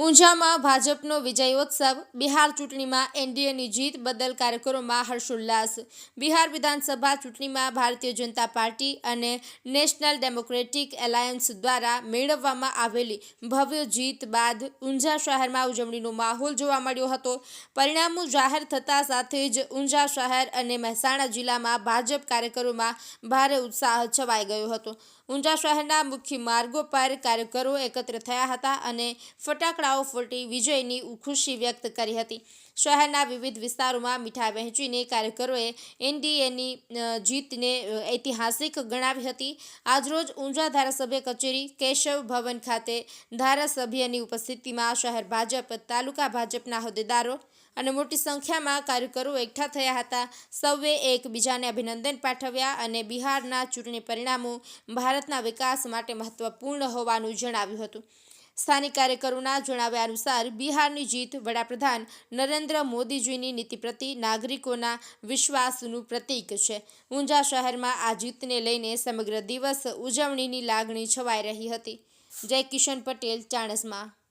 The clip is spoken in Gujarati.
ઊંઝામાં ભાજપનો વિજયોત્સવ બિહાર ચૂંટણીમાં એનડીએની જીત બદલ કાર્યકરોમાં હર્ષોલ્લાસ. બિહાર વિધાનસભા ચૂંટણીમાં ભારતીય જનતા પાર્ટી અને નેશનલ ડેમોક્રેટિક એલાયન્સ દ્વારા મેળવવામાં આવેલી ભવ્ય જીત બાદ ઊંઝા શહેરમાં ઉજવણીનો માહોલ જોવા મળ્યો હતો. પરિણામો જાહેર થતાં સાથે જ ઊંઝા શહેર અને મહેસાણા જિલ્લામાં ભાજપ કાર્યકરોમાં ભારે ઉત્સાહ છવાઈ ગયો હતો. ઊંઝા શહેરના મુખ્ય માર્ગો પર કાર્યકરો એકત્ર થયા હતા અને ફટાકડાઓ ફૂટી વિજયની ખુશી વ્યક્ત કરી હતી. શહેરના વિવિધ વિસ્તારોમાં મીઠાઈ વહેંચીને કાર્યકરોએ એનડીએની જીતને ઐતિહાસિક ગણાવી હતી. આજરોજ ઊંઝા ધારાસભ્ય કચેરી કેશવ ભવન ખાતે ધારાસભ્યની ઉપસ્થિતિમાં શહેર ભાજપ, તાલુકા ભાજપના હોદ્દેદારો અને મોટી સંખ્યામાં કાર્યકરો એકઠા થયા હતા. સૌએ એકબીજાને અભિનંદન પાઠવ્યા અને બિહારના ચૂંટણી પરિણામો ભારતના વિકાસ માટે મહત્વપૂર્ણ હોવાનું જણાવ્યું હતું. સ્થાનિક કાર્યકરોના જણાવ્યા અનુસાર બિહારની જીત વડાપ્રધાન નરેન્દ્ર મોદીજીની નીતિ પ્રતિ નાગરિકોના વિશ્વાસનું પ્રતીક છે. ઊંઝા શહેરમાં આ જીતને લઈને સમગ્ર દિવસ ઉજવણીની લાગણી છવાઈ રહી હતી. જય કિશન પટેલ, ચાણસમા.